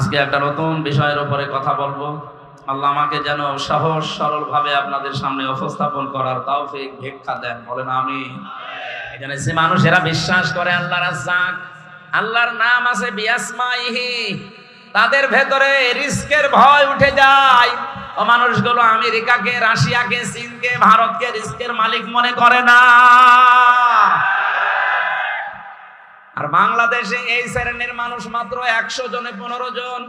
আজকে একটা নতুন বিষয়ের উপরে কথা বলব। আল্লাহ আমাকে যেন সহজ সরল ভাবে আপনাদের সামনে উপস্থাপন করার তাও ভিক্ষা দেন। বলেন আমি এখানে যে মানুষেরা বিশ্বাস করে আল্লাহ রাজ্জাক আল্লাহর নাম আছে বিয়াসমাইহি। তাদের ভেতরে রিস্কের ভয় উঠে যায়। ও মানুষগুলো আমেরিকাকে রাশিয়াকে চীনকে ভারতকে রিস্কের মালিক মনে করে না। আর বাংলাদেশে এই শ্রেণির মানুষ মাত্র একশো জনে, পনেরো জন।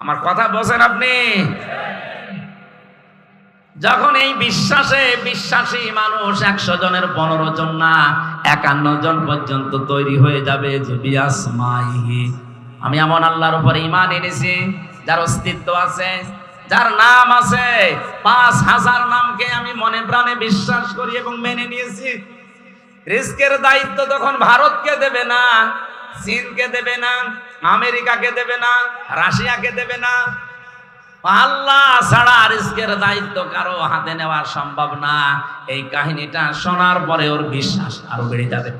আমার কথা বোঝেন আপনি? যখন এই বিশ্বাসে বিশ্বাসী মানুষ একশো জনের, পনেরো জন না, একান্ন জন পর্যন্ত তৈরি হয়ে যাবে আমি এমন আল্লাহর উপর ইমান এনেছি, যার অস্তিত্ব আছে, যার নাম আছে, পাঁচ হাজার নামকে আমি মনে প্রাণে বিশ্বাস করি এবং মেনে নিয়েছি। রিস্কের দায়িত্ব তখন ভারতকে দেবে না, চীনকে দেবে না, আমেরিকাকে দেবে না, রাশিয়াকে দেবে না, আল্লাহ ছাড়া রিস্কের দায়িত্ব কারও হাতে নেওয়া সম্ভব না। এই কাহিনীটা শোনার পরে ওর বিশ্বাস আরও বেড়ে যাবে।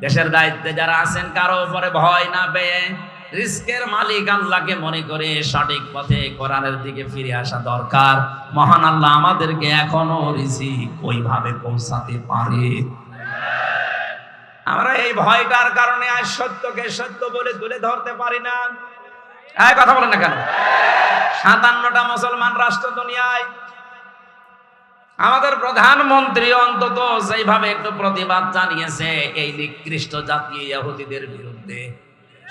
দেশের দায়িত্বে যারা আছেন, কারও উপরে ভয় না পেয়ে রিস্কের মালিক আল্লাহকে মনে করে সঠিক পথে কোরআনের দিকে ফিরে আসা দরকার। মহান আল্লাহ আমাদেরকে এখনও রিজিক ওইভাবে পৌঁছাতে পারে। আমরা এই ভয়টার কারণে আজ সত্যকে সত্য বলে তুলে ধরতে পারি না। এই কথা বলেন না কেন? সাতান্নটা মুসলমান রাষ্ট্র দুনিয়ায়। আমাদের প্রধানমন্ত্রী অন্তত সেইভাবে একটু প্রতিবাদ জানিয়েছে, এই নিকৃষ্ট জাতীয় ইহুদিদের বিরুদ্ধে।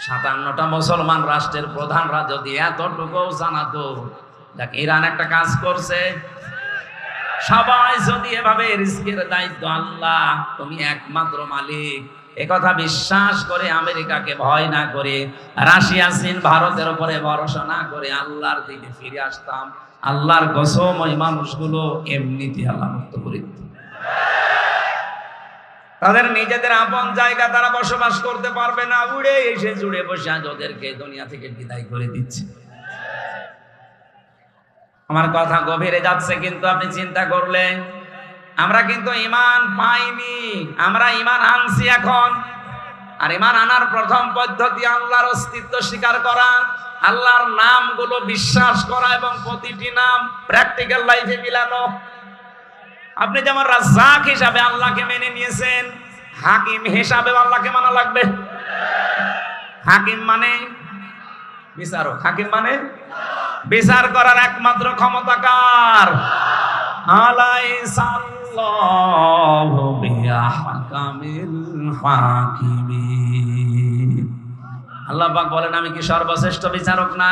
সাতান্নটা মুসলমান রাষ্ট্রের প্রধানরা যদি এতটুকু জানাতো দেখ, ইরান একটা কাজ করছে। সবাই যদি এভাবে রিস্কের দায়িত্ব, আল্লাহ, তুমি একমাত্র মালিক। একথা বিশ্বাস করে আমেরিকাকে ভয় না করে, রাশিয়া, চীন, ভারতের উপরে ভরসা না করে আল্লাহর দিকে ফিরে আসতাম। আল্লাহর কসম, ওই মানুষগুলো এমনিতে আল্লাহ মুক্ত করে তাদের নিজেদের আপন জায়গা তারা বসবাস করতে পারবে না। উড়ে এসে জুড়ে বসে আজ ওদেরকে দুনিয়া থেকে বিদায় করে দিচ্ছে। আমার কথা গভীরে যাচ্ছে, কিন্তু আপনি চিন্তা করলেন, আমরা কিন্তু ইমান পাইনি, আমরা ইমান আনছি এখন। আর ইমান আনার প্রথম পদ্ধতি আল্লাহর অস্তিত্ব স্বীকার করা, আল্লাহর নামগুলো বিশ্বাস করা এবং প্রতিটি নাম প্র্যাকটিক্যাল লাইফে মিলানো। আপনি যেমন রাজ্জাক হিসাবে আল্লাহকে মেনে নিয়েছেন, হাকিম হিসাবে আল্লাহকে মানা লাগবে। হাকিম মানে বিচারক। হাকিম মানে বিচার করার একমাত্র বিআহকামিল হাকিমিন। আল্লাহ পাক বলেন, আমি কি সর্বশ্রেষ্ঠ বিচারক না?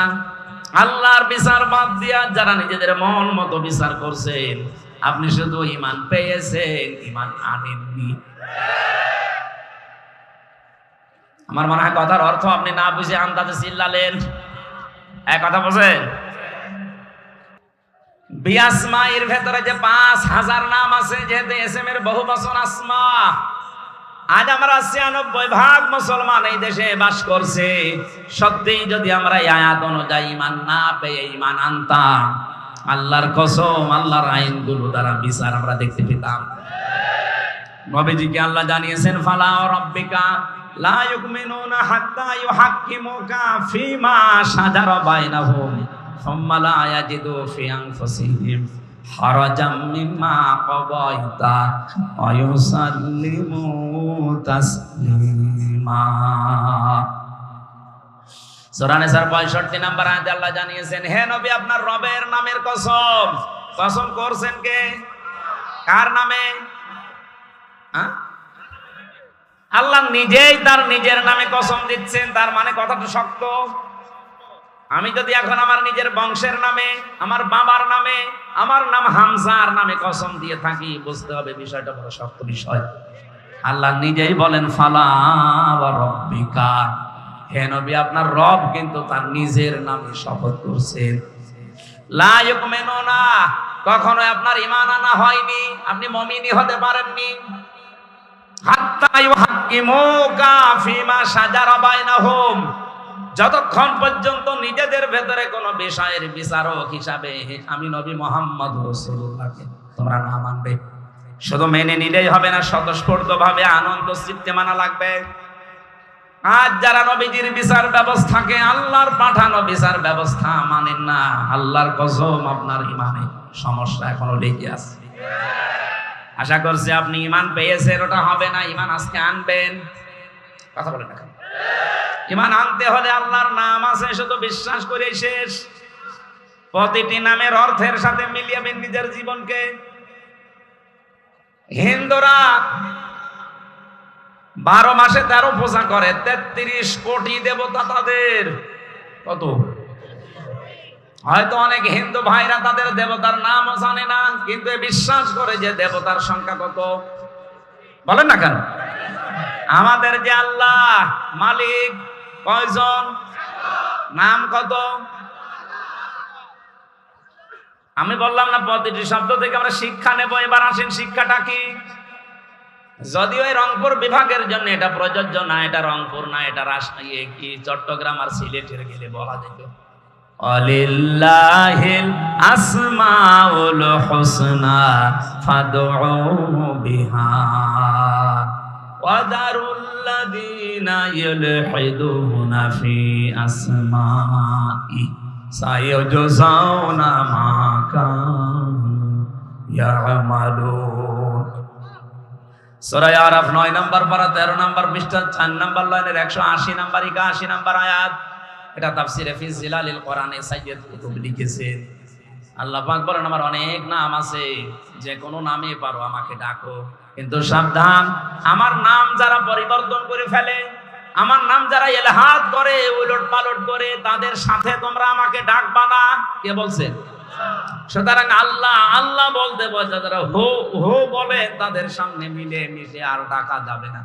আল্লাহর বিচার বাদ দিয়া যারা নিজেদের মন মতো বিচার করছেন আপনি শুধু ইমান পেয়েছেন ইমান আনেননি। আমার মনে হয় কথার অর্থ আপনি না বুঝে আন্দাজে চিল্লালেন। এক কথা বোঝেন? বিয়াসমাইয়ের ভেতরে যে পাঁচ হাজার নাম আছে, যেহেতু এস এম এর বহু বছর আসমা, আজ আমরা ছিয়ানব্বই ভাগ মুসলমান এই দেশে বাস করছে। সত্যিই যদি আমরা আয়াত অনুযায়ী ইমান না পেয়ে ইমান আনতাম আল্লাহর কসম, আল্লাহর আইনগুলো দ্বারা বিচার আমরা দেখতে পেতাম। নবীজিকে আল্লাহ জানিয়েছেন ফালা রব্বিকা লা ইউমিনুনা হাত্তা ইউহাক্কিমুকা ফিমা সাজারা বাইনাহুম, সুম্মা লা ইয়াজিদু ফি আনফুসিহিম হারাজাম মিম্মা ক্বাদাইতা ওয়া ইউসাল্লিমু তাসলিমা। 65 নম্বর আল্লাহ জানিয়েছেন, হে নবী, আপনার রবের নামের কসম। কসম করছেন কে? কার নামে? আল্লাহ নিজেই তার নিজের নামে কসম দিচ্ছেন, তার মানে কথাটা শক্ত। আমি যদি এখন আমার নিজের বংশের নামে, আমার বাবার নামে, আমার নাম হামজার নামে কসম দিয়ে থাকি, বুঝতে হবে বিষয়টা বড় শক্ত বিষয়। আল্লাহ নিজেই বলেন, ফালা রব্বিকা। হে নবী, আপনার রব কিন্তু তার নিজের নামে শপথ করছেন। লা ইউমিনুনা কখনো আপনার ঈমান আনা হয়নি, আপনি মুমিনই হতে পারেননি। যতক্ষণ পর্যন্ত নিজেদের ভেতরে কোন বিষয়ের বিচারক হিসাবে আমি নবী মোহাম্মদ রসুল্লাহকে তোমরা না মানবে। শুধু মেনে নিলেই হবে না স্বতঃস্ফূর্ত ভাবে আনন্দ চিত্তে মানা লাগবে। আজ যারা নবীজির বিচার ব্যবস্থাকে আল্লাহর পাঠানো বিচার ব্যবস্থা মানেন না, আল্লাহর কসম আপনার ইমানে। সমস্যা এখনও লেগে আছে। আশা করছি আপনি ইমান পেয়েছেন, ওটা হবে না, ইমান আজকে আনবেন। কথা বলেন এখন ইমান আনতে হলে আল্লাহর নাম আছে, শুধু বিশ্বাস করে শেষ। প্রতিটি নামের অর্থের সাথে মিলিয়াবেন নিজের জীবনকে। হিন্দুরা বারো মাসে তেরো পূজা করে, তেত্রিশ কোটি দেবতা তাদের কত? হয়তো অনেক হিন্দু ভাইরা তাদের দেবতার নামও জানে না, কিন্তু বিশ্বাস করে যে দেবতার সংখ্যা কত। বলেন না কেন? আমাদের যে আল্লাহ, মালিক, কয়জন? নাম কত? আমি বললাম না, প্রতিটি শব্দ থেকে আমরা শিক্ষা নেব, এবার আসেন শিক্ষাটা কি? যদিও রংপুর বিভাগের জন্য এটা প্রযোজ্য না, এটা রংপুর না, এটা রাজশাহী কি চট্টগ্রাম আর সিলেটের গেলে বলা যেত। অলিল্লাহিল আসমাউল হুসনা ফাদউহু বিহা। ওয়াদারুল্লাযীনা মা সূরা আরাফ 9 নাম্বার পারা 13 নাম্বার পৃষ্ঠা 4 নাম্বার লাইনের 180 নাম্বার 81 নাম্বার আয়াত। এটা জিলালিল কোরআনে কুতুব লিখেছেন বলেন, আমার অনেক নাম আছে যে কোনো নামে পারো আমাকে ডাকো। কিন্তু সাবধান, আমার নাম যারা পরিবর্তন করে ফেলে, আমার নাম যারা এলহাদ করে উলট পালট করে, তাদের সাথে তোমরা আমাকে ডাকবা না। কে বলছেন সুতরাং আল্লাহ আল্লাহ বলতে বলছে যারা হো হো বলে, তাদের সামনে মিলে মিশে আর ডাকা যাবে না।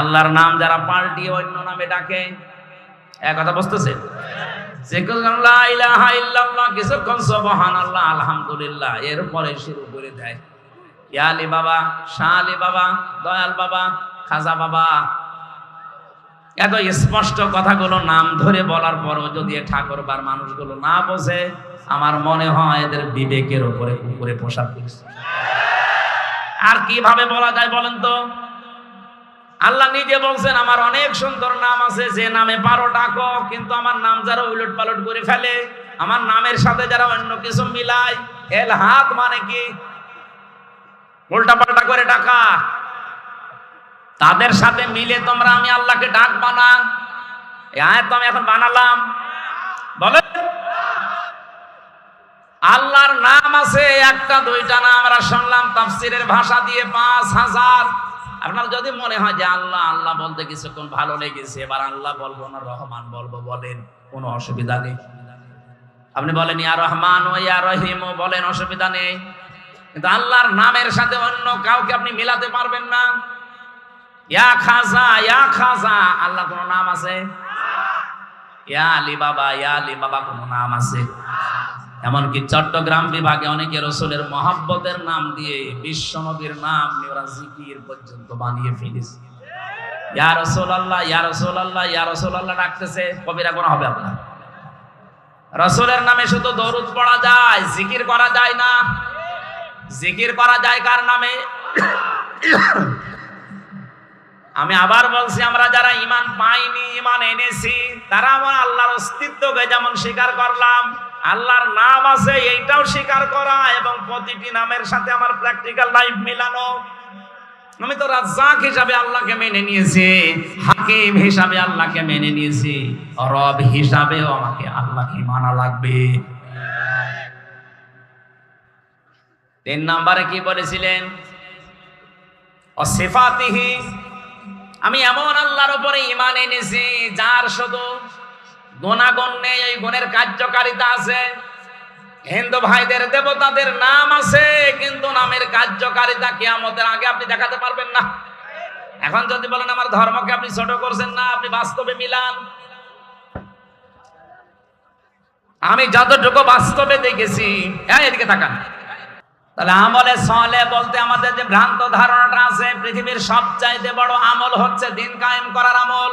আল্লাহর নাম যারা পাল্টিয়ে অন্য নামে ডাকে এক কথা বুঝতেছে? আলহামদুলিল্লাহ, এরপরে শুরু করে দেয়। ইয়ালি বাবা, শাহ বাবা, দয়াল বাবা, খাজা বাবা। এত স্পষ্ট কথাগুলো নাম ধরে বলার পরও যদি ঠাকুরবার মানুষগুলো না বোঝে আমার মনে হয় এদের বিবেকের উপরে কুকুরে পোশাক আর কীভাবে বলা যায় বলেন তো? আল্লাহ নিজে বলছেন, আমার অনেক সুন্দর নাম আছে, যে নামে পারো ডাকো, কিন্তু আমার নাম যারা উলট পালট করে ফেলে, আমার নামের সাথে যারা অন্য কিছু মিলায় এল হাত মানে কি? উল্টা পাল্টা করে ডাকা। তাদের সাথে মিলে তোমরা আমি আল্লাহকে ডাকবা না। এই আয়াত তো আমি এখন বানালাম। বলে আল্লাহর নাম আছে, একটা, দুইটা না, আমরা শুনলাম তাফসিরের ভাষা দিয়ে পাঁচ হাজার। আপনার যদি মনে হয় যে আল্লাহ আল্লাহ বলতে কিছুক্ষণ ভালো লেগেছে, এবার আল্লাহ বলব, না, রহমান বলব, বলেন, কোনো অসুবিধা নেই। আপনি বলেন, ইয়া রহমান ও ইয়া রহিম বলেন, অসুবিধা নেই। কিন্তু আল্লাহর নামের সাথে অন্য কাউকে আপনি মিলাতে পারবেন না। ইয়া খাজা ইয়া খাজা আল্লাহ কোনো নাম আছে? ইয়া আলী বাবা, ইয়া আলী বাবা কোনো নাম আছে? এমনকি চট্টগ্রাম বিভাগে অনেকে রসুলের মহাব্বতের নাম দিয়ে বিশ্ব নবীর নাম ওরা জিকির পর্যন্ত বানিয়ে ফেলেছে। ইয়া রসুল আল্লাহ ইয়া রসুল আল্লাহ ইয়া রসুল আল্লাহ ডাকতেছে, কবিরা কোন হবে আপনার। রসুলের নামে শুধু দরুদ পড়া যায়, জিকির করা যায় না। জিকির করা যায় কার নামে? আমি আবার বলছি, আমরা যারা ইমান পাইনি ইমান এনেছি, তারা আমার আল্লাহর অস্তিত্বকে যেমন স্বীকার করলাম আল্লাহর নাম আছে, এইটাও স্বীকার করা এবং প্রতিটি নামের সাথে আমার প্র্যাকটিক্যাল লাইফ মিলানো। আমি তো রাজ্জাক হিসাবে আল্লাহকে মেনে নিয়েছি, হাকিম হিসাবে আল্লাহকে মেনে নিয়েছি, রব হিসাবেও আমাকে আল্লাহকে মানা লাগবে। তিন নাম্বারে কি বলেছিলেন? অসিফাতিহি, আমি এমন আল্লাহর উপরে ইমান এনেছি, যার শুধু গুণাগুণ নেই এই গুণের কার্যকারিতা আছে। হিন্দু ভাইদের, দেবতাদের নাম আছে, কিন্তু নামের কার্যকারিতা কিয়ামতের আগে আপনি দেখাতে পারবেন না। এখন যদি বলেন, আমার ধর্মকে আপনি ছোট করছেন না, আপনি বাস্তবে মিলান। আমি যতটুকু বাস্তবে দেখেছি হ্যাঁ এদিকে তাকান। তাহলে আমলে সলে বলতে আমাদের যে ভ্রান্ত ধারণাটা আছে, পৃথিবীর সবচাইতে বড় আমল হচ্ছে দিন কায়েম করার আমল।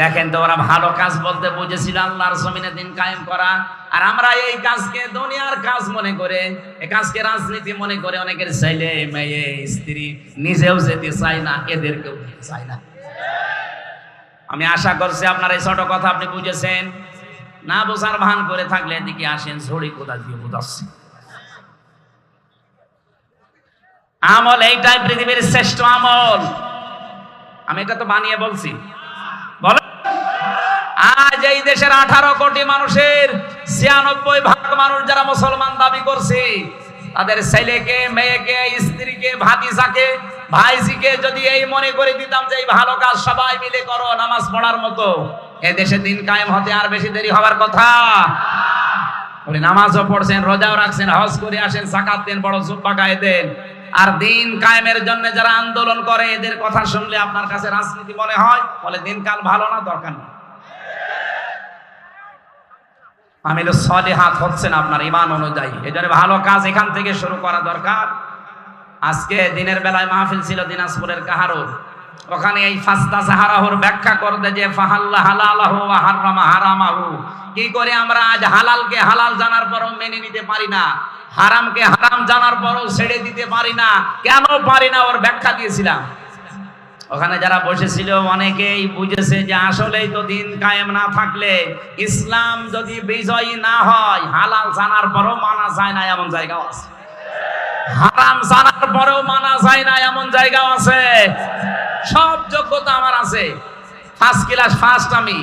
দেখেন তো ওরা ভালো কাজ বলতে বুঝেছিল আল্লাহর জমিনে দিন কায়েম করা। আর আমরা এই কাজকে দুনিয়ার কাজ মনে করে এই কাজকে রাজনীতি মনে করে অনেকের ছেলে, মেয়ে, স্ত্রী নিজেও যেতে চায় না, এদেরকেও চায় না। আমি আশা করছি আপনার এই ছোট কথা আপনি বুঝেছেন। না বোঝার ভান করে থাকলে এদিকে আসেন, ঝড়ি কোথা দিয়ে বোঝাচ্ছি। আমল এইটাই পৃথিবীর শ্রেষ্ঠ আমল। আমি এটা তো বানিয়ে বলছি। বলো এই দেশের আঠারো কোটি মানুষের ছিয়ানব্বই ভাগ মানুষ যারা মুসলমান দাবি করছে, তাদের ছেলেকে, মেয়েকে, স্ত্রীকে, ভাতিজাকে, ভাইজিকে যদি এই মনে করে দিতাম যে এই ভালো কাজ সবাই মিলে করো, নামাজ পড়ার মতো, এ দেশে দিন কায়েম হতে আর বেশি দেরি হবার কথা। উনি নামাজও পড়ছেন, রোজাও রাখছেন, হজ করে আসেন সাকাত দেন, বড় জুব্বা গায়ে দেন। আর দিন কায়েমের জন্য যারা আন্দোলন করে, এদের কথা শুনলে আপনার কাছে রাজনীতি মনে হয়? বলে, দিনকাল ভালো না, দরকার নেই। আমিল হাত হচ্ছে না আপনার ইমান অনুযায়ী। এই জন্য ভালো কাজ এখান থেকে শুরু করা দরকার। আজকে দিনের বেলায় মাহফিল ছিল দিনাজপুরের কাহারো। ওখানে এই ফাস্তা সাহারাহুর ব্যাখ্যা করতে যে ফাহাল্লা হালালাহু হারামা হারামাহু। কি করে আমরা আজ হালালকে হালাল জানার পরও মেনে নিতে পারি না, হারামকে হারাম জানার পরও ছেড়ে দিতে পারি না, কেন পারি না ওর ব্যাখ্যা দিয়েছিলাম। ওখানে যারা বসেছিল অনেকেই বুঝেছে যে আসলেই তো দিন কায়েম না থাকলে ইসলাম যদি বিজয়ী না হয়, হালাল জানার পরও মানা যায় না, এমন জায়গাও আছে। হারাম জানার পরেও মানা যায় না, এমন জায়গাও আছে। সব যোগ্যতা আমার আছে। ফার্স্ট ক্লাস ফার্স্ট আমি।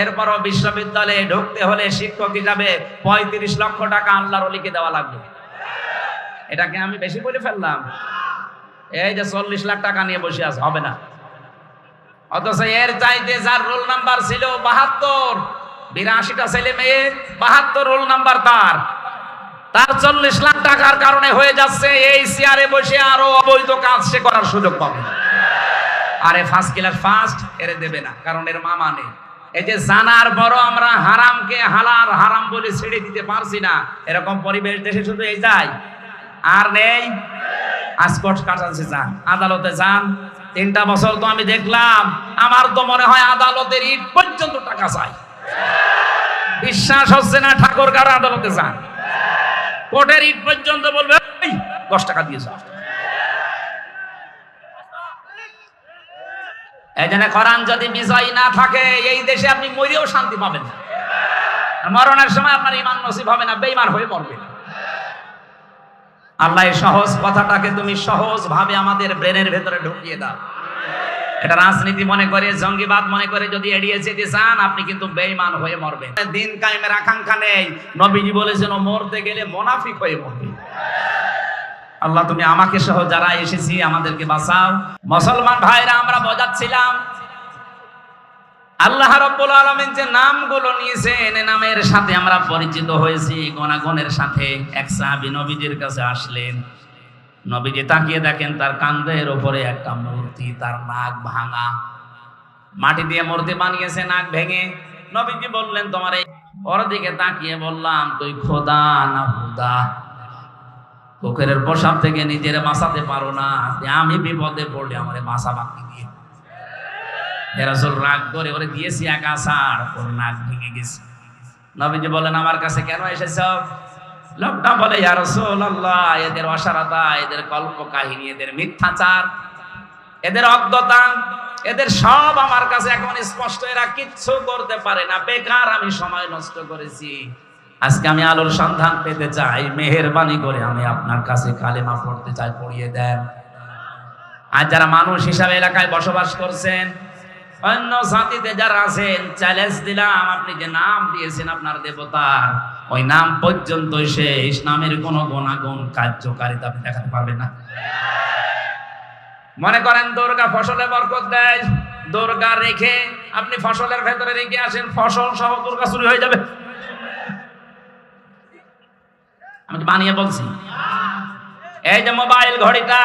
এরপরও বিশ্ববিদ্যালয়ে ঢুকতে হলে শিক্ষক হিসাবে পঁয়ত্রিশ লক্ষ টাকা আল্লাহর অলিকে দেওয়া লাগবে। এটাকে আমি বেশি বলে ফেললাম। এই যে চল্লিশ লাখ টাকা নিয়ে বসে আছে, হবে না। অথচ এর চাইতে যার রোল নাম্বার ছিল বাহাত্তর, বিরাশিটা ছেলে মেয়ে, বাহাত্তর রোল নাম্বার তার। তার চল্লিশ লাখ টাকার কারণে হয়ে যাচ্ছে এই চেয়ারে বসে আরও অবৈধ কাজ সে করার সুযোগ পাবে। আরে ফার্স্ট ক্লাস ফার্স্ট এর দেবে না, কারণ এর মামা নেই। এই যে জানার বড় আমরা হারামকে হালার হারাম বলে ছেড়ে দিতে পারছি না, এরকম পরিবেশ দেশে শুধু এই যাই আর নেই। আজকট কাটাচ্ছে যান আদালতে যান। তিনটা বছর তো আমি দেখলাম আমার তো মনে হয় আদালতের ইট পর্যন্ত টাকা চাই। বিশ্বাস হচ্ছে না ঠাকুর কারও আদালতে যান। কোর্টের ইট পর্যন্ত বলবে "এই, দশ টাকা দিয়ে যাও। এই জন্য কোরআন যদি বিজয় না থাকে এই দেশে আপনি মরেও শান্তি পাবেন না। মরণের সময় আপনার ইমান নসিব হবে না বেইমান হয়ে মরবেন। আল্লাহ এই সহজ কথাটাকে তুমি সহজ ভাবে আমাদের ব্রেনের ভেতরে ঢুকিয়ে দাও। এটা রাজনীতি মনে করে, জঙ্গিবাদ মনে করে, যদি এড়িয়ে যেতে চান, আপনি কিন্তু বেইমান হয়ে মরবেন। দিন কায়েমের আকাঙ্ক্ষা নেই। নবীজি বলেছেন, মরতে গেলে মোনাফিক হয়ে মরবে। আল্লাহ, তুমি আমাকে সহ যারা এসেছি, আমাদেরকে বাঁচাও। মুসলমান ভাইরা, আমরা বোঝাচ্ছিলাম আল্লাহ রব্বুল আলমিন যে নামগুলো নিয়েছেন, এ নামের সাথে আমরা পরিচিত হয়েছি, গণাগণের সাথে এক সাহাবি নবীজির কাছে আসলেন। নবীজি তাকিয়ে দেখেন তার কান্দের ওপরে একটা মূর্তি, তার নাক ভাঙা। মাটি দিয়ে মূর্তি বানিয়েছে, নাক ভেঙে। নবীজি বললেন, তোমার এই ওর দিকে তাকিয়ে বললাম, তুই খোদা না হুদা? পুকুরের প্রসাব থেকে নিজের বাঁচাতে পারো না। আমি বিপদে পড়লে আমার বাসা বাকি হেরাসুল রাগ করে, ওরে দিয়েছি এক আসার ওর নাক ভেঙে গেছে। নবীজি বলেন আমার কাছে কেন এসেছ? লোকটা বলে, ইয়া রাসূলুল্লাহ, এদের অসারতা, এদের কল্প কাহিনী, এদের মিথ্যাচার, এদের অজ্ঞতা, এদের সব আমার কাছে এখন স্পষ্ট। এরা কিচ্ছু করতে পারে না। বেকার আমি সময় নষ্ট করেছি। আজকে আমি আলোর সন্ধান পেতে চাই। মেহেরবানি করে আমি আপনার কাছে কালেমা পড়তে চাই, পড়িয়ে দেন। আর যারা মানুষ হিসাবে এলাকায় বসবাস করছেন অন্য জাতিতে যারা আছেন চ্যালেঞ্জ দিলাম, আপনি যে নাম দিয়েছেন আপনার দেবতার ওই নাম পর্যন্ত শেষ নামের কোন গুণাগুণ, কার্যকারিতা আপনি দেখাতে পারবেন না। মনে করেন দুর্গা ফসলে বরকত দেয়, দুর্গা রেখে আপনি ফসলের ভেতরে রেখে আসেন, ফসল সহ দুর্গা চুরি হয়ে যাবে। আমি বানিয়ে বলছি? এই যে মোবাইল ঘড়িটা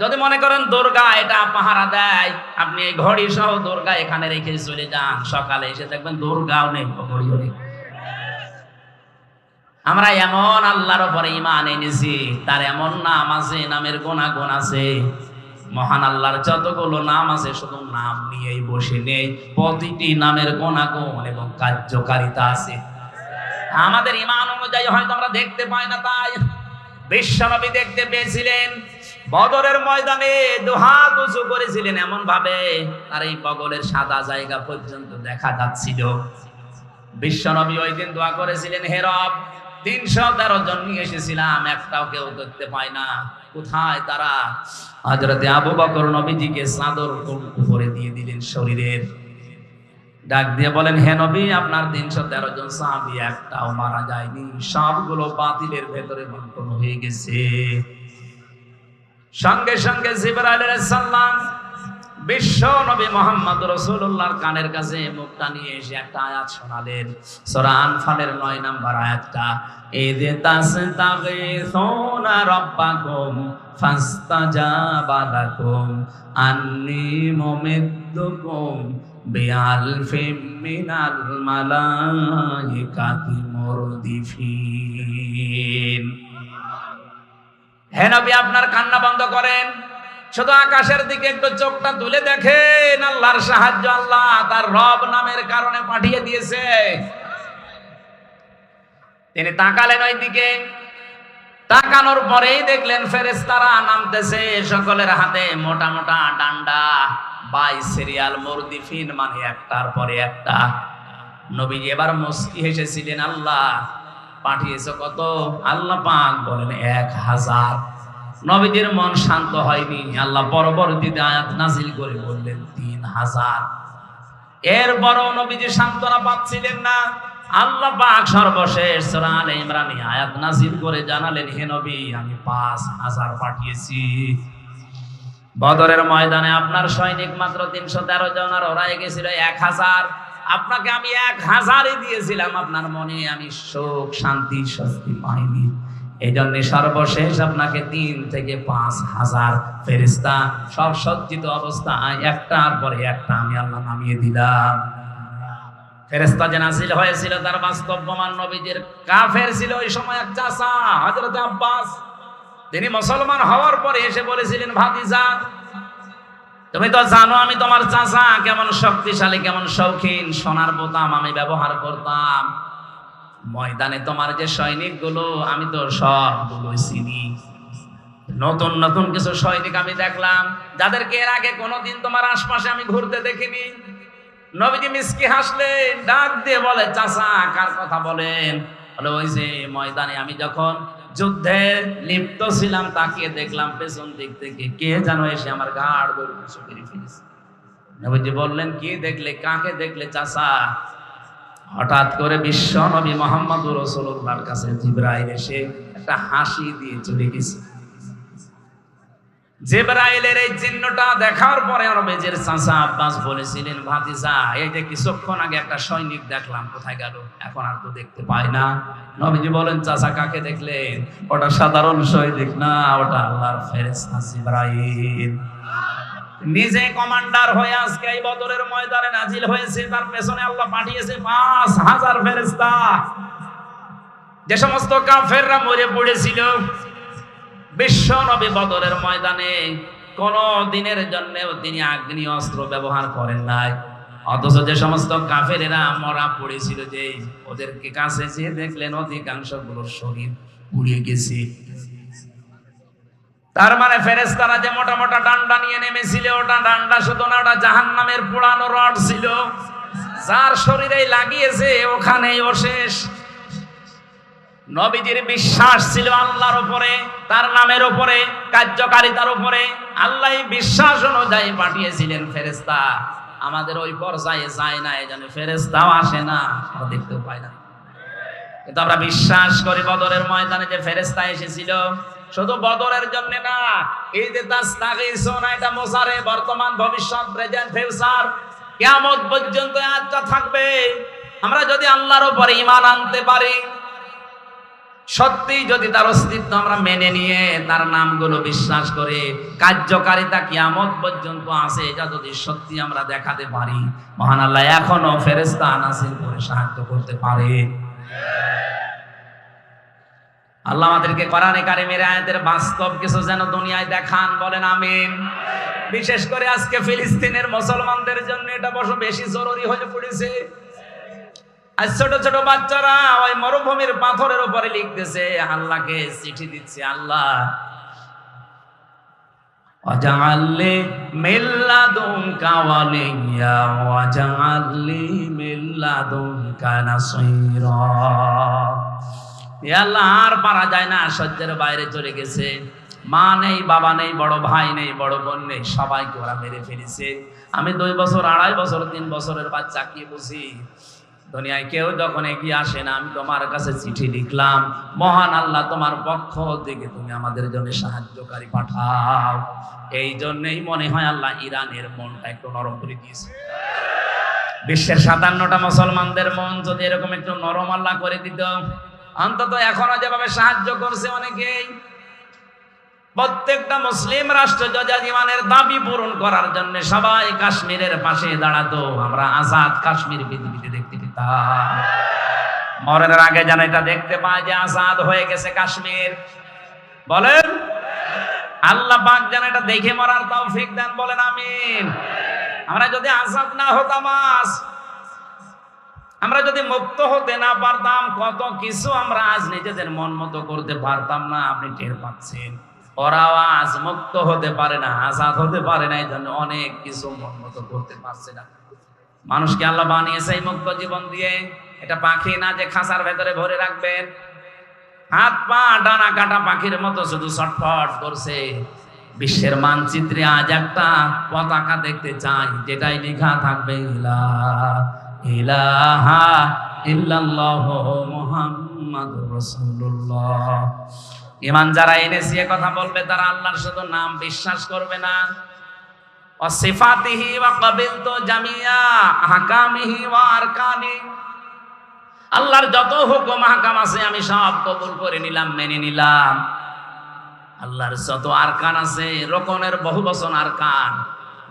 যদি মনে করেন দুর্গা এটা পাহারা দেয়, আপনি এই ঘড়ি সহ দুর্গা এখানে রেখে চলে যান। সকালে এসে দেখবেন দুর্গাও নেই আমরা এমন আল্লাহর উপরে ইমান এনেছি, তার এমন নাম আছে, নামের গোনা গুণ আছে। মহান আল্লাহর যতগুলো নাম আছে, শুধু নাম নিয়েই বসে নেই, প্রতিটি নামের গোনা গুণ এবং কার্যকারিতা আছে। আমাদের ইমান অনুযায়ী হয়তো আমরা দেখতে পাই না তাই। বিশ্বনবী দেখতে পেয়েছিলেন বদরের ময়দানে দুহাত উঁচু করেছিলেন এমন ভাবে তার এই বগলের সাদা জায়গা পর্যন্ত দেখা যাচ্ছিল। বিশ্বনবী ওই দিন দোয়া করেছিলেন হেরব তিনশো তেরো জন নিয়ে এসেছিলাম, একটাও কেউ দেখতে পায় না। কোথায় তারা? হজরতে আবু বকর নবীজিকে চাদর উপরে দিয়ে দিলেন শরীরের। ডাক দিয়ে বলেন, হে নবী, আপনার তিনশো তেরো জন সাহাবি একটাও মারা যায়নি। সবগুলো বাতিলের ভেতরে বন্টন হয়ে গেছে। সঙ্গে সঙ্গে জিবরাইল সাল্লাম বিশ্ব নবী মোহাম্মদ রসুল্লাহর কানের কাছে মুখটা নিয়ে এসে একটা আয়াত শোনালেন। সূরা আনফালের নয় নাম্বার আয়াতটা এদে তাস্তাগিসুনা রাব্বাকুম ফাস্তাজাবা লাকুম, আন্নী মুমিদ্দুকুম বিআলফিম মিনাল মালাইকাতি মুরদিফিন। হে নবী, আপনার কান্না বন্ধ করেন। শুধু আকাশের দিকে একটু চোখটা তুলে দেখেন। আল্লাহর সাহায্য আল্লাহ তার রব নামের কারণে পাঠিয়ে দিয়েছে। তিনি তাকালেন ওই দিকে তাকানোর পরেই দেখলেন ফেরেস্তারা নামতেছে সকলের হাতে মোটা মোটা ডান্ডা, বাই সিরিয়াল মুরদিফিন মানে একটার পরে একটা। নবী এবার মুস্কি হেসেছিলেন, আল্লাহ পাঠিয়েছে কত? আল্লাহ পাক বলেন, এক হাজার। নবীদের মন শান্ত হয়নি। আল্লাহ পরবর্তীতে আয়াত নাজিল করে বললেন, তিন হাজার। এর বড় নবীজি সান্ত্বনা পাচ্ছিলেন না। আল্লাহ পাক সর্বশেষ সূরা আলে ইমরানে আয়াত নাজিল করে জানালেন, হে নবী, আমি পাঁচ হাজার পাঠিয়েছি। বদরের ময়দানে আপনার সৈনিক মাত্র তিনশো তেরো জন আর ওরা গেছিল এক হাজার। আপনাকে আমি এক হাজারই দিয়েছিলাম। আপনার মনে আমি সুখ, শান্তি, স্বস্তি পাইনি। এই জন্য সর্বশেষ আপনাকে তিন থেকে পাঁচ হাজার ফেরিস্তা সব সজ্জিত অবস্থায় একটার পরে একটা আমি আল্লাহ নামিয়ে দিলাম। ফেরেস্তা যে হয়েছিল, তার বাস্তব প্রমাণ কাফের ছিল ওই সময় এক চাষা হযরত আব্বাস। তিনি মুসলমান হওয়ার পরে এসে বলেছিলেন, ভাতিজা তুমি তো জানো আমি তোমার চাচা, কেমন শক্তিশালী, কেমন শৌখিন, সোনার বোতাম আমি ব্যবহার করতাম। ময়দানে তোমার যে সৈনিকগুলো আমি তো সবগুলো চিনি। নতুন নতুন কিছু সৈনিক আমি দেখলাম, যাদেরকে এর আগে কোনোদিন তোমার আশপাশে আমি ঘুরতে দেখিনি। নবীজি মিসকি হাসলেন ডাক দিয়ে বলে, চাচা, কার কথা বলেন? বলে, ওই যে ময়দানে আমি যখন যুদ্ধে লিপ্ত ছিলাম তাকে দেখলাম পেছন দিক থেকে কে যেন এসে আমার গাড় গরু কিছু করে ফেলেছে নবীজি বললেন, কি দেখলে, কাকে দেখলে চাচা? হঠাৎ করে বিশ্ব নবী মোহাম্মদ রসুল্লাহর কাছে জিব্রাইল এসে একটা হাসি দিয়ে চলে গেছে। জেবরাইলের এই চিহ্নটা দেখার পরে নবীজির চাচা আব্বাস বলেছিলেন, ভাতিজা এই কিছুক্ষণ আগে একটা সৈনিক দেখলাম, কোথায় গেল? এখন আর তো দেখতে পাই না। নবীজি বলেন, চাচা কাকে দেখলেন? ওটা সাধারণ সৈনিক না, ওটা আল্লাহর ফেরেশতা জিবরাইল। নিজে কমান্ডার হয়ে আজকে এই বদরের ময়দানে নাজিল হয়েছে, তার পেছনে আল্লাহ পাঠিয়েছে পাঁচ হাজার ফেরেশতা। যে সমস্ত কাফেররা মরে পড়েছিল বিশ্ব নবী বদরের ময়দানে কোন দিনের জন্যেও তিনি আগ্নি অস্ত্র ব্যবহার করেন নাই। অথচ যে সমস্ত কাফেরেরা মরা পড়েছিল যে ওদেরকে কাছে যেয়ে দেখলেন অধিকাংশগুলোর শরীর পুড়িয়ে গেছে। তার মানে ফেরেস্তারা যে মোটা মোটা ডান্ডা নিয়ে নেমেছিল, ওটা ডান্ডা শুধু না, ওটা জাহান নামের পুরানো রড ছিল। যার শরীরে লাগিয়েছে, ওখানেই ও শেষ নবীজির বিশ্বাস ছিল আল্লাহর উপরে, তার নামের উপরে, কার্যকারিতার উপরে। আল্লাহ বিশ্বাস অনুযায়ী পাঠিয়েছিলেন ফেরেস্তা আমাদের ওই পর্যায়ে যায় না, এই জন্য ফেরেস্তাও আসে না, আমরা দেখতেও না। কিন্তু আমরা বিশ্বাস করি বদরের ময়দানে যে ফেরেস্তা এসেছিল। শুধু বদরের জন্য না, এই যে এটা মোসারে বর্তমান ভবিষ্যৎ প্রেজেন্ট ফিউচার কিয়ামত পর্যন্ত আজটা থাকবে। আমরা যদি আল্লাহর উপরে ঈমান আনতে পারি সত্যি যদি তার অস্তিত্ব আমরা মেনে নিয়ে তার নামগুলো বিশ্বাস করে, কার্যকারিতা কিয়ামত পর্যন্ত আছে, এটা যদি সত্যি আমরা দেখাতে পারি, মহান আল্লাহ এখনও ফেরেস্তা নাসিল করে সাহায্য করতে পারে। আল্লাহ আমাদেরকে কোরআনে কারিমের আয়াতের বাস্তব কিছু যেন দুনিয়ায় দেখান, বলেন আমিন। বিশেষ করে আজকে ফিলিস্তিনের মুসলমানদের জন্য এটা বড় বেশি জরুরি হয়ে পড়েছে। আর ছোট ছোট বাচ্চারা ওই মরুভূমির পাথরের উপরে লিখতেছে, আল্লাহকে চিঠি দিচ্ছে, আল্লাহ। আল্লাহ, আর পারা যায় না, সহ্যের বাইরে চলে গেছে। মা নেই, বাবা নেই, বড় ভাই নেই, বড় বোন নেই, সবাইকে ওরা মেরে ফেলেছে। আমি দুই বছর, আড়াই বছর, তিন বছরের বাচ্চা, কি বুঝি? দুনিয়ায় কেউ যখন এগিয়ে আসে না, আমি তোমার কাছে চিঠি লিখলাম। মহান আল্লাহ তোমার পক্ষ থেকে তুমি আমাদের জন্য সাহায্যকারী পাঠাও। এই জন্যই মনে হয় আল্লাহ ইরানের মনটা একটু নরম করে দিয়েছে। বিশ্বের সাতান্নটা মুসলমানদের মন যদি এরকম একটু নরম আল্লাহ করে দিত, অন্তত এখনও যেভাবে সাহায্য করছে অনেকেই, প্রত্যেকটা মুসলিম রাষ্ট্র ইমানের দাবি পূরণ করার জন্য সবাই কাশ্মীরের পাশে দাঁড়াতো। আমরা আজাদ কাশ্মীর পৃথিবীতে দেখতে পেতাম মরণের আগে যেন এটা দেখতে পায় যে আজাদ হয়ে গেছে কাশ্মীর। বলেন, আল্লাহ পাক যেন এটা দেখে মরার তৌফিক দেন, বলেন আমিন। আমরা যদি আজাদ না হতাম আজ, আমরা যদি মুক্ত হতে না পারতাম, কত কিছু আমরা আজ নিজেদের মন মতো করতে পারতাম না, আপনি টের পাচ্ছেন। ওরাও আজ মুক্ত হতে পারে না, আজাদ হতে পারে না এই জন্য অনেক কিছু মন মতো করতে পারছে না। মানুষকে আল্লাহ বানিয়েছে এই মুক্ত জীবন দিয়ে। এটা পাখি না যে খাঁচার ভেতরে ভরে রাখবেন। হাত পা, ডানা কাটা পাখির মতো শুধু ছটফট করছে। বিশ্বের মানচিত্রে আজ একটা পতাকা দেখতে চাই, যেটাই লেখা থাকবে ইমান যারা এনেছি কথা বলবে, তারা আল্লাহর শুধু নাম বিশ্বাস করবে না। আল্লাহর যত হুকুম হাকাম আছে, আমি সব কবুল করে নিলাম, মেনে নিলাম। আল্লাহর যত আরকান আছে, রকনের বহু বচন আরকান।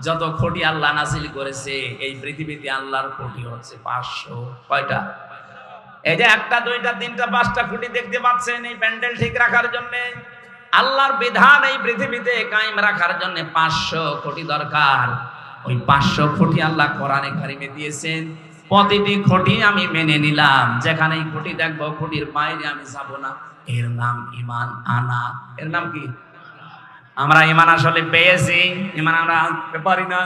যত খুঁটি আল্লাহ নাসিল করেছে, এই পৃথিবীতে আল্লাহর খুঁটি হচ্ছে পাঁচশো কয়টা? এই যে একটা, দুইটা, তিনটা, পাঁচটা খুঁটি দেখতে পাচ্ছেন এই প্যান্ডেল ঠিক রাখার জন্য। আল্লাহর বিধান এই পৃথিবীতে কায়েম রাখার জন্য পাঁচশো কোটি দরকার। ওই পাঁচশো কোটি আল্লাহ কোরআনে কারিমে দিয়েছেন। প্রতিটি খুঁটি আমি মেনে নিলাম। যেখানে খুঁটি দেখব খুঁটির বাইরে আমি যাব না। এর নাম ইমান আনা। এর নাম কি? আমরা ইমান আসলে পেয়েছি। ইমান আমরা পারি না।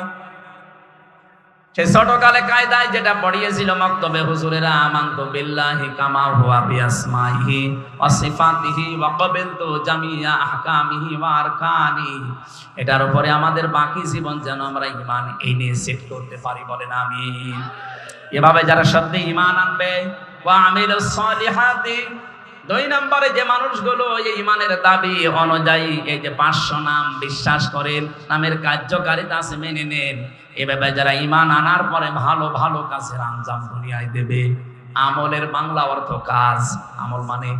সে ছোটকালে কায়দায় যেটা পড়িয়েছিল মক্তবে হুজুরেরা, আমান্ত বিল্লাহি কামা হুয়া বিআসমাইহি ওয়া সিফাতিহি ওয়া ক্বাবিলতু জামিয়া আহকামিহি ওয়া আরকানি। এটার উপরে আমাদের বাকি জীবন যেন আমরা ঈমান এই নিয়ে সেট করতে পারি বলেন আমিন। এভাবে যারা সত্যি ঈমান আনবে, ওয়া আমিলুস সলিহাতি দুই নম্বরে যে মানুষগুলো এই ইমানের দাবি অনুযায়ী এই যে পাঁচশো নাম বিশ্বাস করেন নামের কার্যকারিতা আছে, মেনে নেন। এভাবে যারা ইমান আনার পরে ভালো ভালো কাজের আঞ্জাম দুনিয়ায় দেবে। আমলের বাংলা অর্থ কাজ। আমল মানে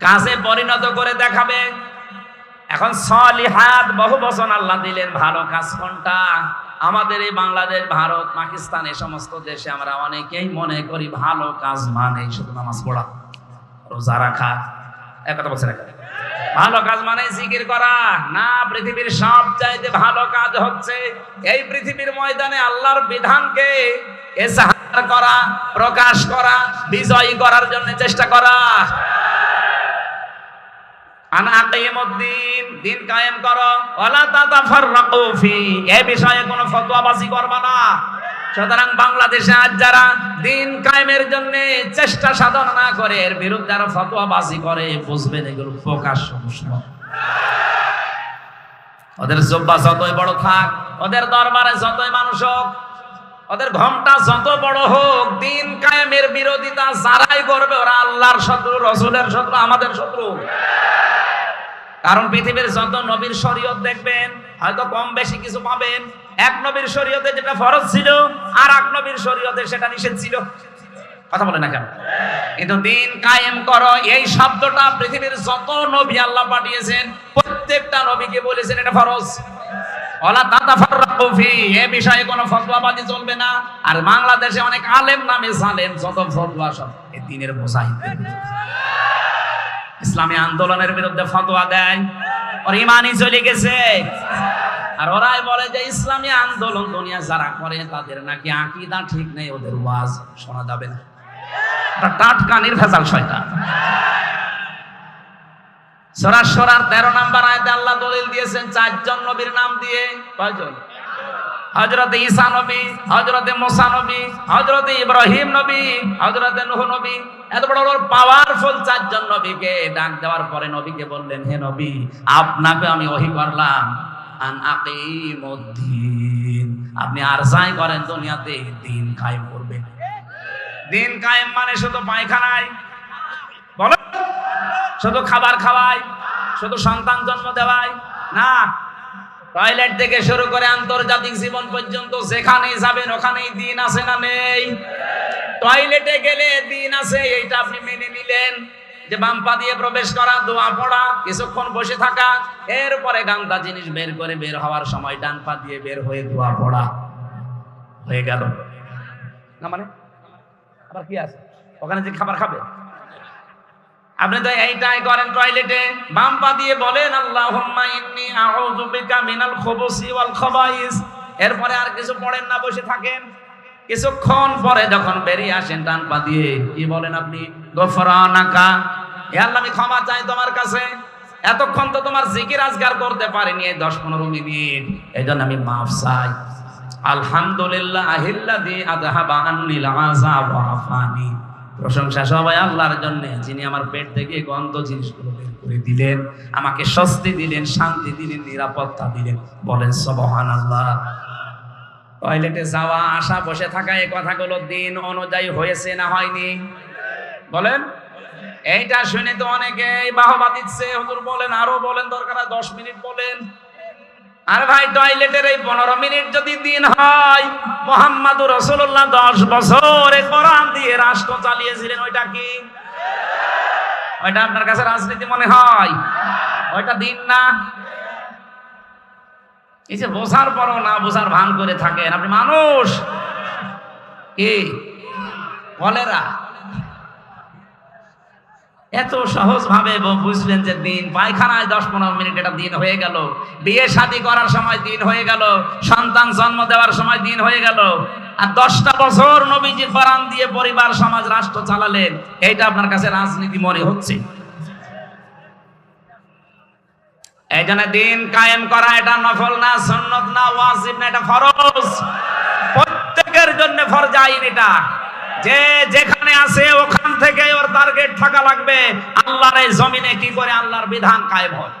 কাজে পরিণত করে দেখাবে। এখন সলিহাত বহু বচন আল্লাহ দিলেন, ভালো কাজ কোনটা? আমাদের এই বাংলাদেশ, ভারত, পাকিস্তান এই সমস্ত দেশে আমরা অনেকেই মনে করি ভালো কাজ মানে শুধু নামাজ পড়া। রোজা এক কথা বলছে রাখা ভালো কাজ মানে জিকির করা। না, পৃথিবীর সব চাইতে ভালো কাজ হচ্ছে এই পৃথিবীর ময়দানে আল্লাহর বিধানকে করা, প্রকাশ করা, বিজয়ী করার জন্য চেষ্টা করা। আনা দিন কায়েম করো। বিষয়ে কোনো ফতোয়াবাজি করবা না। সুতরাং বাংলাদেশে আজ যারা দিন কায়েমের জন্য চেষ্টা সাধন না করে, এর বিরুদ্ধে যারা ফতোয়াবাজি করে, বুঝবেন এগুলো প্রকাশ্য মুসলমান ওদের জব্বা যতই বড় থাক, ওদের দরবারে যতই মানুষ হোক, ওদের ঘমটা যত বড় হোক, দিন কায়েমের বিরোধিতা যারাই করবে, ওরা আল্লাহর শত্রু, রসুলের শত্রু, আমাদের শত্রু। কারণ পৃথিবীর যত নবীর শরীয়ত দেখবেন হয়তো কম বেশি কিছু পাবেন এক নবীর শরীয়তে যেটা ফরজ ছিল, আর এক নবীর শরীয়তে সেটা নিষেধ ছিল। কথা বলে না কেন? কিন্তু দিন কায়েম করো, এই শব্দটা পৃথিবীর যত নবী আল্লাহ পাঠিয়েছেন, প্রত্যেকটা নবীকে বলেছেন এটা ফরজ। ওলা দাদা ফাররাকুফি এ বিষয়ে কোনো ফতোয়াবাজি চলবে না। আর বাংলাদেশে অনেক আলেম নামে জালেম, যত ফতোয়া সব দিনের মুজাহিদ। ইসলামী আন্দোলনের বিরুদ্ধে ফতোয়া দেয়। ওর ইমানই চলে গেছে। আর ওরাই বলে যে, ইসলামী আন্দোলন দুনিয়া যারা করে, তাদের নাকি আকিদা ঠিক নেই, ওদের ওয়াজ শোনা যাবে না। টাটকা, নির্ভেজাল শয়তান। সরার সরার তেরো নাম্বার আয়তে আল্লাহ দলিল দিয়েছেন, চারজন নবীর নাম দিয়ে। কয়জন? হজরতে ঈসা নবী হজরতে মোসা নবী হজরতে ইব্রাহিম নবী হজরতে নূহ নবী, এত বড় বড় পাওয়ারফুল চারজন নবীকে ডাক দেওয়ার পরে নবীকে বললেন, হে নবী, আপনাকে আমি ওহি করলাম। আন আকিমুদ্দিন। আপনি আর যাই করেন দুনিয়াতে, দিন কায়েম করবেন। দিন কায়েম মানে শুধু পায়খানায়। বলো, শুধু খাবার খাওয়াই শুধু সন্তান জন্ম দেওয়াই না টয়লেট থেকে শুরু করে আন্তর্জাতিক জীবন পর্যন্ত যেখানেই যাবেন, ওখানেই দিন আছে না নেই? টয়লেটে গেলে দিন আছে, এইটা আপনি মেনে নিলেন। যে বাম্পা দিয়ে প্রবেশ করা, দোয়া পড়া, কিছুক্ষণ বসে থাকা, এরপরে গান্তা জিনিস বের করে বের হওয়ার সময় ডান পা দিয়ে বের হয়ে দোয়া পড়া। হয়ে গেল। না মানে? আবার কি আছে? ওখানে যে খাবার খাবে? আপনি তো এইটাই করেন টয়লেটে বাম পা দিয়ে বলেন, আল্লাহুম্মা ইন্নী আউযু বিকা মিনাল খুবুসি ওয়াল খাবাইস। এরপরে আর কিছু পড়েন না, বসে থাকেন। কিছুক্ষণ পরে যখন বেরিয়ে আসেন ডান পা দিয়ে, কি বলেন আপনি? গফরানাকা। হে আল্লাহ, আমি ক্ষমা চাই তোমার কাছে। এতক্ষণ তো তোমার জিকির আজগার করতে পারিনি এই দশ পনেরো মিনিট। এই জন্য আমি মাফ চাই। আলহামদুলিল্লাহ আহিল্লাদি আদহাবা আন্নিল আযাব ওয়া আফানি। প্রশংসা সবাই আল্লাহর জন্য, যিনি আমার পেট থেকে গন্ধ জিনিসগুলো বের করে দিলেন, আমাকে স্বস্তি দিলেন, শান্তি দিলেন, নিরাপত্তা দিলেন। বলেন সবহান আল্লাহ টয়লেটে যাওয়া, আসা, বসে থাকা এই কথাগুলো দিন অনুযায়ী হয়েছে না হয়নি? বলেন, এইটা শুনে তো অনেকে বাহবা দিচ্ছে। হুজুর বলেন, আরও বলেন, দরকার দশ মিনিট বলেন। আর ভাই টয়লেটের এই পনেরো মিনিট যদি দিন হয় মোহাম্মদ রসুল্লাহ দশ বছর কোরআন দিয়ে রাষ্ট্র চালিয়েছিলেন, ওইটা কি? ওইটা আপনার কাছে রাজনীতি মনে হয়? ওইটা দিন না? এই যে বোঝার পরও না বোঝার ভান করে থাকেন। আপনি মানুষ? কি? কলেরা এত সহজ ভাবে বুঝলেন যে দিন পায়খানায় দশ পনেরো মিনিট এটা দিন হয়ে গেল। বিয়ে শাদী করার সময় দিন হয়ে গেল। সন্তান জন্ম দেওয়ার সময় দিন হয়ে গেল। আর দশটা বছর নবীজি কোরআন দিয়ে পরিবার, সমাজ, রাষ্ট্র চালালেন। এইটা আপনার কাছে রাজনীতি মনে হচ্ছে? এই জন্য দিন কায়েম করা এটা নফল না, সন্নত না, ওয়াজিব না, এটা ফরজ। প্রত্যেকের জন্য ফরজ আইন এটা। যে যেখানে আছে ওখান থেকে ওর টার্গেট ঠাকা লাগবে। আল্লাহর এই জমিনে কি করে আল্লাহর বিধান কায়েম হয়?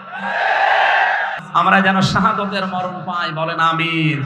আমরা যেন শাহাদতের মরণ পাই, বলেন আমির